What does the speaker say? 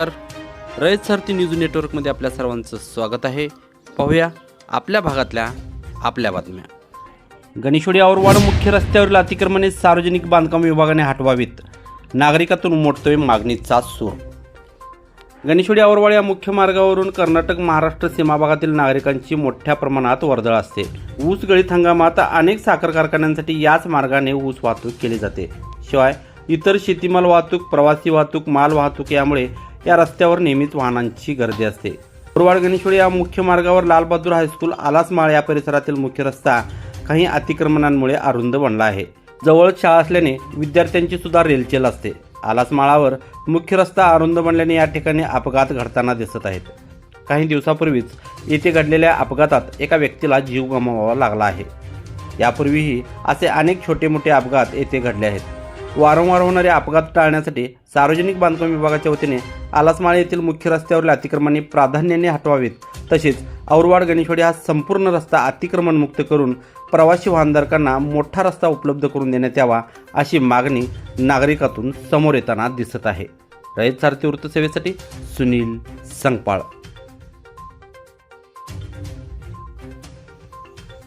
तर रयत सारथी न्यूज नेटवर्कमध्ये आपल्या सर्वांचं स्वागत आहे. पाहूया आपल्या भागातल्या आपल्या बातम्या. गणेशवाडी औरवाड मुख्य रस्त्यावरील अतिक्रमणे सार्वजनिक बांधकाम विभागाने हटवावीत. नागरिकातून उमटतोय मागणीचा सूर. गणेशवाडी औरवाड या मुख्य मार्गावरून कर्नाटक महाराष्ट्र सीमा भागातील नागरिकांची मोठ्या प्रमाणात वर्दळ असते. ऊस गळीत हंगामात अनेक साखर कारखान्यांसाठी याच मार्गाने ऊस वाहतूक केली जाते. शिवाय इतर शेतीमाल वाहतूक प्रवासी वाहतूक माल वाहतूक यामुळे या रस्त्यावर नेहमीच वाहनांची गर्दी असते. गुरुवाड गणेशवाडी या मुख्य मार्गावर लालबहादूर हायस्कूल आलासमाळ या परिसरातील मुख्य रस्ता काही अतिक्रमणांमुळे अरुंद बनला आहे. जवळ शाळा असल्याने विद्यार्थ्यांची सुद्धा रेलचेल असते. आलासमाळावर मुख्य रस्ता अरुंद बनल्याने या ठिकाणी अपघात घडताना दिसत आहेत. काही दिवसापूर्वीच येथे घडलेल्या अपघातात एका व्यक्तीला जीव गमवावा लागला आहे. यापूर्वीही असे अनेक छोटे मोठे अपघात येथे घडले आहेत. वारंवार होणारे अपघात टाळण्यासाठी सार्वजनिक बांधकाम विभागाच्या वतीने आलासमाळ येथील मुख्य रस्त्यावरील अतिक्रमणे प्राधान्याने हटवावीत. तसेच औरवाड गणेशवाडी हा संपूर्ण रस्ता अतिक्रमणमुक्त करून प्रवासी वाहनधारकांना मोठा रस्ता उपलब्ध करून देण्यात यावा अशी मागणी नागरिकातून समोर येताना दिसत आहे. रयत सारथी वृत्तसेवेसाठी सुनील संगपाळ.